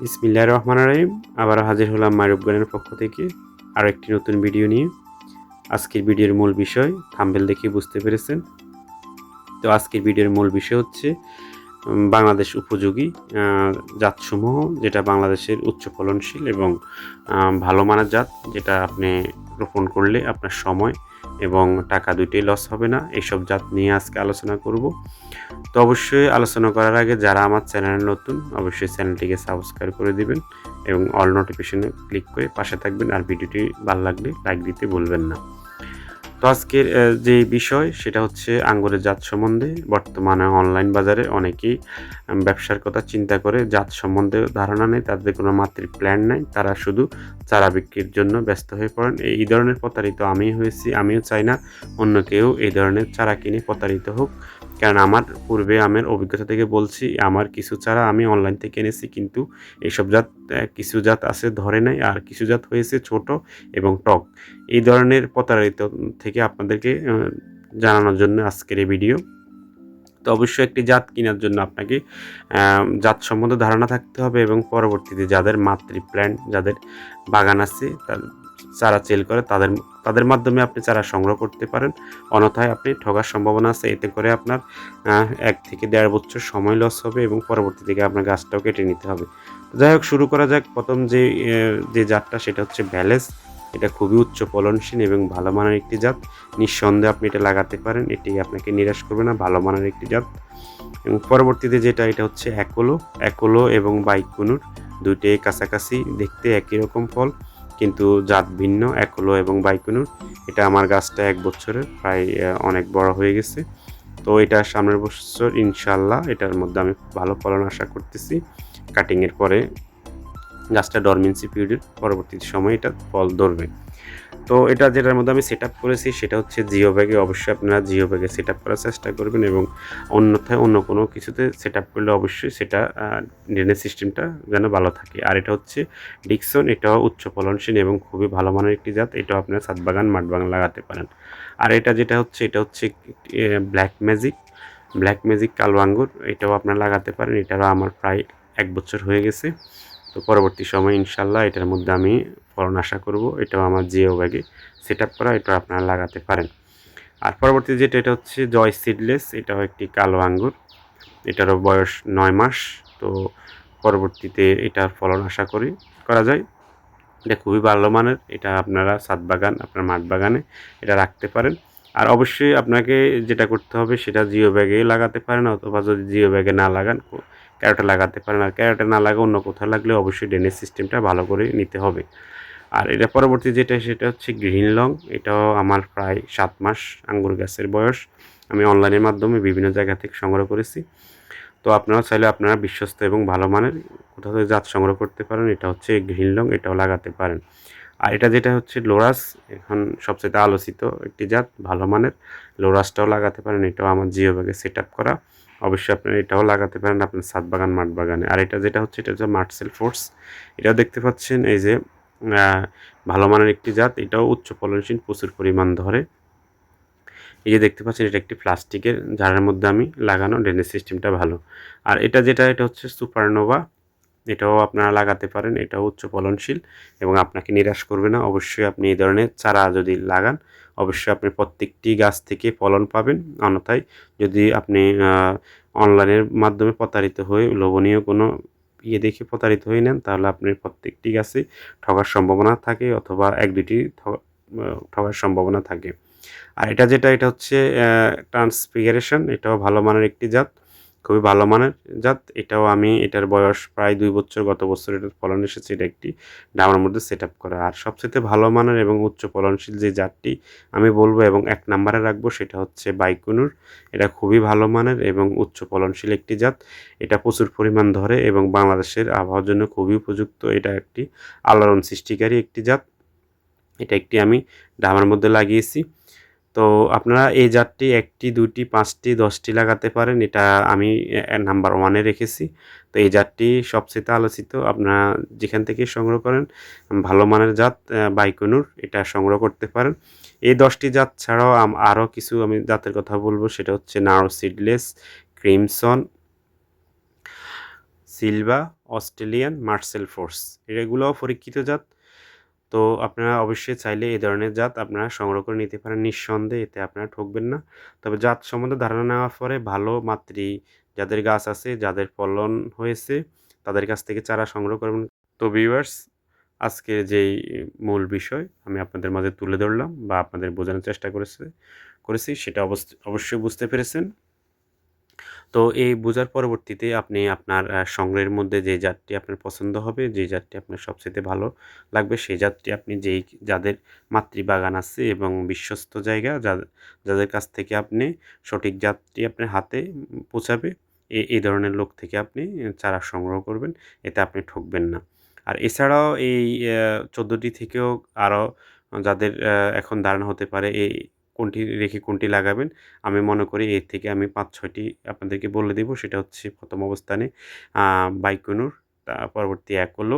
বিসমিল্লাহ রহমান রহিম। আবার হাজির হলাম মারুফ গানের পক্ষ থেকে আরও একটি নতুন ভিডিও নিয়ে। আজকের ভিডিওর মূল বিষয়, থাম্বেল দেখে বুঝতে পেরেছেন? তো আজকের ভিডিওর মূল বিষয় হচ্ছে বাংলাদেশ উপযোগী জাতসমূহ, যেটা বাংলাদেশের উচ্চ ফলনশীল এবং ভালো মানের জাত, যেটা আপনি রোপণ করলে আপনার সময় এবং টাকা দুইটাই লস হবে না। এইসব জাত নিয়ে আজকে আলোচনা করব। তো অবশ্যই আলোচনা করার আগে যারা আমার চ্যানেলে নতুন, অবশ্যই চ্যানেলটিকে সাবস্ক্রাইব করে দিবেন এবং অল নোটিফিকেশনে ক্লিক করে পাশে থাকবেন আর ভিডিওটি ভালো লাগলে লাইক দিতে ভুলবেন না। তো আজকের যে বিষয় সেটা হচ্ছে আঙ্গুরের জাত সম্বন্ধে। বর্তমানে অনলাইন বাজারে অনেকেই ব্যবসার কথা চিন্তা করে জাত সম্বন্ধে ধারণা নেই তাদের কোনো মাতৃ প্ল্যান নেই। তারা শুধু চারা বিক্রির জন্য ব্যস্ত হয়ে পড়েন। এই ধরনের প্রতারিত আমি হয়েছি, আমিও চাই না অন্য কেউ এই ধরনের চারা কিনে প্রতারিত হোক। কারণ আমার পূর্বে আমার অভিজ্ঞতা থেকে বলছি, আমার কিছু চারা আমি অনলাইন থেকে এনেছি, কিন্তু এইসব জাত কিছু জাত আছে ধরে নাই, আর কিছু জাত হয়েছে ছোট এবং টক। এই ধরনের প্রতারিত থেকে আপনাদেরকে জানানোর জন্য আজকের এই ভিডিও তো অবশ্যই একটি জাত কেনার জন্য আপনাকে জাত সম্বন্ধে ধারণা থাকতে হবে এবং পরবর্তীতে যাদের মাতৃ প্ল্যান যাদের বাগান আছে তাদের চারা চেল করে, তাদের তাদের মাধ্যমে আপনি চারা সংগ্রহ করতে পারেন। অন্যথায় আপনি ঠগার সম্ভাবনা আছে, এতে করে আপনার এক থেকে দেড় বছর সময় লস হবে এবং পরবর্তী থেকে আপনার গাছটাও কেটে নিতে হবে। যাই হোক, শুরু করা যাক। প্রথম যে যে জাতটা, সেটা হচ্ছে ভ্যালেস। এটা খুবই উচ্চ ফলনশীল এবং ভালো মানের একটি জাত। নিঃসন্দেহে আপনি এটা লাগাতে পারেন, এটি আপনাকে নিরাশ করবে না, ভালো মানের একটি জাত। এবং পরবর্তীতে যেটা, এটা হচ্ছে অ্যাকোলো। অ্যাকোলো এবং বাইকুনুর দুইটাই কাছাকাছি, দেখতে একই রকম ফল। কিন্তু জাত ভিন্ন, একলো এবং বাইকুনুর এটা আমার গাছটা এক বছরের, প্রায় অনেক বড় হয়ে গেছে। তো এটা সামনের বছর ইনশাল্লাহ এটার মধ্যে আমি ভালো ফলন আশা করতেছি। কাটিংয়ের পরে গাছটা ডরমেন্সি পিরিয়ডের পরবর্তী সময় এটা ফল ধরবে। তো এটা যেটার মধ্যে আমি সেট করেছি সেটা হচ্ছে জিও ব্যাগে অবশ্যই আপনারা জিও ব্যাগে সেট আপ করার চেষ্টা করবেন এবং অন্যথায় অন্য কোনো কিছুতে সেট আপ করলে অবশ্যই সেটা ড্রেনেজ সিস্টেমটা যেন ভালো থাকে। আর এটা হচ্ছে ডিকসন এটাও উচ্চ ফলনশীল এবং খুবই ভালো মানের একটি জাত। এটাও আপনারা ছাদ বাগান মাঠ বাগান লাগাতে পারেন। আর এটা যেটা হচ্ছে, এটা হচ্ছে ব্ল্যাক ম্যাজিক ব্ল্যাক ম্যাজিক কালো আঙ্গুর, এটাও আপনারা লাগাতে পারেন। এটারও আমার প্রায় এক বছর হয়ে গেছে। তো পরবর্তী সময় ইনশাল্লাহ এটার মধ্যে আমি ফলন আশা করব, এটাও আমার জিও ব্যাগে সেট আপ করা, এটা আপনারা লাগাতে পারেন। আর পরবর্তী যেটা, এটা হচ্ছে জয় সিডলেস এটাও একটি কালো আঙ্গুর। এটারও বয়স নয় মাস, তো পরবর্তীতে এটার ফলন আশা করি করা যায়। এটা খুবই ভালো মানের এটা আপনারা ছাদ বাগান, আপনার মাঠ বাগানে এটা রাখতে পারেন। আর অবশ্যই আপনাকে যেটা করতে হবে, সেটা জিও ব্যাগে লাগাতে পারেন, অথবা যদি জিও ব্যাগে না লাগান ক্যারোটে লাগাতে পারেন। আর ক্যারোটে না লাগে অন্য কোথাও লাগলে অবশ্যই ড্রেনেজ সিস্টেমটা ভালো করে নিতে হবে। আর এটা পরবর্তী যেটা, সেটা হচ্ছে গ্রিন লং। এটাও আমার প্রায় সাত মাস আঙ্গুর গাছের বয়স। আমি অনলাইনের মাধ্যমে বিভিন্ন জায়গা থেকে সংগ্রহ করেছি। তো আপনারা চাইলে আপনারা বিশ্বস্ত এবং ভালো মানের কোথাও জাত সংগ্রহ করতে পারেন। এটা হচ্ছে গ্রিন লং, এটাও লাগাতে পারেন। আর এটা যেটা হচ্ছে লোরাস, এখন সবচেয়ে আলোচিত একটি জাত, ভালো মানের। লোরাসটাও লাগাতে পারেন, এটাও আমার জিও ব্যাগে সেট আপ করা। অবশ্যই আপনারা এটাও লাগাতে পারেন আপনার সাত বাগান, মাঠ বাগানে। আর এটা যেটা হচ্ছে, এটা হচ্ছে মার্সেল ফোর্স এটাও দেখতে পাচ্ছেন, এই যে ভালো মানের একটি জাত, এটাও উচ্চ ফলনশীল প্রচুর পরিমাণ ধরে। এই যে দেখতে পাচ্ছেন, এটা একটি প্লাস্টিকের ঝাড়ের মধ্যে আমি লাগানো, ড্রেনেজ সিস্টেমটা ভালো। আর এটা যেটা, এটা হচ্ছে সুপারনোভা। এটাও আপনারা লাগাতে পারেন, এটাও উচ্চ ফলনশীল এবং আপনাকে নিরাশ করবে না। অবশ্যই আপনি এই ধরনের চারা যদি লাগান, অবশ্যই আপনি প্রত্যেকটি গাছ থেকে ফলন পাবেন। অন্যথায় যদি আপনি অনলাইনের মাধ্যমে প্রতারিত হয়ে লোভনীয় কোনো ইয়ে দেখে প্রতারিত হয়ে নেন, তাহলে আপনি প্রত্যেকটি গাছে ঠগার সম্ভাবনা থাকে অথবা এক দুটি ঠকার সম্ভাবনা থাকে। আর এটা যেটা, এটা হচ্ছে ট্রান্সফিগারেশন এটাও ভালো মানের একটি জাত। খুবই ভালো মানের জাত। এটাও আমি, এটার বয়স প্রায় দুই বছর, গত বছর এটার ফলন এসেছে, এটা একটি ডামার মধ্যে সেট আপ করা। আর সবচেয়ে ভালো মানের এবং উচ্চ ফলনশীল যে জাতটি আমি বলব এবং এক নম্বরে রাখব সেটা হচ্ছে বাইকুনুর। এটা খুবই ভালো মানের এবং উচ্চ ফলনশীল একটি জাত। এটা প্রচুর পরিমাণ ধরে এবং বাংলাদেশের আবহাওয়ার জন্য খুবই উপযুক্ত। এটা একটি আলোড়ন সৃষ্টিকারী একটি জাত। এটা একটি আমি ডামার মধ্যে লাগিয়েছি। তো আপনারা এই জাতটি একটি দুটি পাঁচটি, দশটি লাগাতে পারেন। এটা আমি নাম্বার ওয়ানে রেখেছি। তো এই জাতটি সবচেয়ে আলোচিত, আপনারা যেখান থেকে সংগ্রহ করেন, ভালো মানের জাত বাইকনুর, এটা সংগ্রহ করতে পারেন। এই দশটি জাত ছাড়াও আরও কিছু আমি জাতের কথা বলব। সেটা হচ্ছে নারো সিডলেস ক্রিমসন সিলভা অস্ট্রেলিয়ান মার্সেল ফোর্স এগুলোও পরীক্ষিত জাত। তো আপনারা অবশ্যই চাইলে এই ধরনের জাত আপনারা সংগ্রহ করে নিতে পারেন। নিঃসন্দেহে এতে আপনারা ঠকবেন না। তবে জাত সম্বন্ধে ধারণা নেওয়ার পরে ভালো মাতৃ, যাদের গাছ আছে, যাদের ফলন হয়েছে, তাদের কাছ থেকে চারা সংগ্রহ করবেন। তো ভিউয়ার্স আজকের যেই মূল বিষয় আমি আপনাদের মাঝে তুলে ধরলাম বা আপনাদের বোঝানোর চেষ্টা করেছে, করেছি, সেটা অবশ্যই বুঝতে পেরেছেন। তো এই বোঝার পরবর্তীতে আপনি আপনার সংগ্রহের মধ্যে যে জাতটি আপনার পছন্দ হবে, যে জাতটি আপনার সবচেয়ে ভালো লাগবে, সেই জাতটি আপনি যেই, যাদের মাতৃবাগান আছে এবং বিশ্বস্ত জায়গা যাদের কাছ থেকে আপনি সঠিক জাতটি আপনার হাতে পৌঁছাবে এই ধরনের লোক থেকে আপনি চারা সংগ্রহ করবেন, এতে আপনি ঠকবেন না। আর এছাড়াও এই চোদ্দোটি থেকেও আরও যাদের এখন ধারণা হতে পারে, এই কোনটি রেখে কোনটি লাগাবেন, আমি মনে করি এর থেকে আমি পাঁচ, ছয়টি আপনাদেরকে বলে দেব। সেটা হচ্ছে প্রথম অবস্থানে বাইকনুর পরবর্তী এক হলো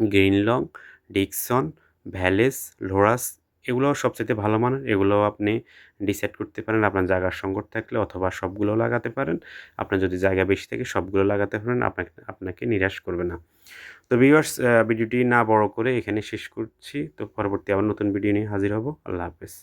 গ্রিনলং, ডিকসন, ভ্যালেস, লোরাস এগুলো সবচেয়ে ভালো মানের। এগুলো আপনি ডিসাইড করতে পারেন, আপনার জায়গার সংকট থাকলে অথবা সবগুলো লাগাতে পারেন। আপনার যদি জায়গা বেশি থাকে, সবগুলো লাগাতে পারেন, আপনাকে আপনাকে নিরাশ করবে না। তো ভিউয়ার্স ভিডিওটি না বড় করে এখানে শেষ করছি। তো পরবর্তী আবার নতুন ভিডিও নিয়ে হাজির হব। আল্লাহ হাফেজ।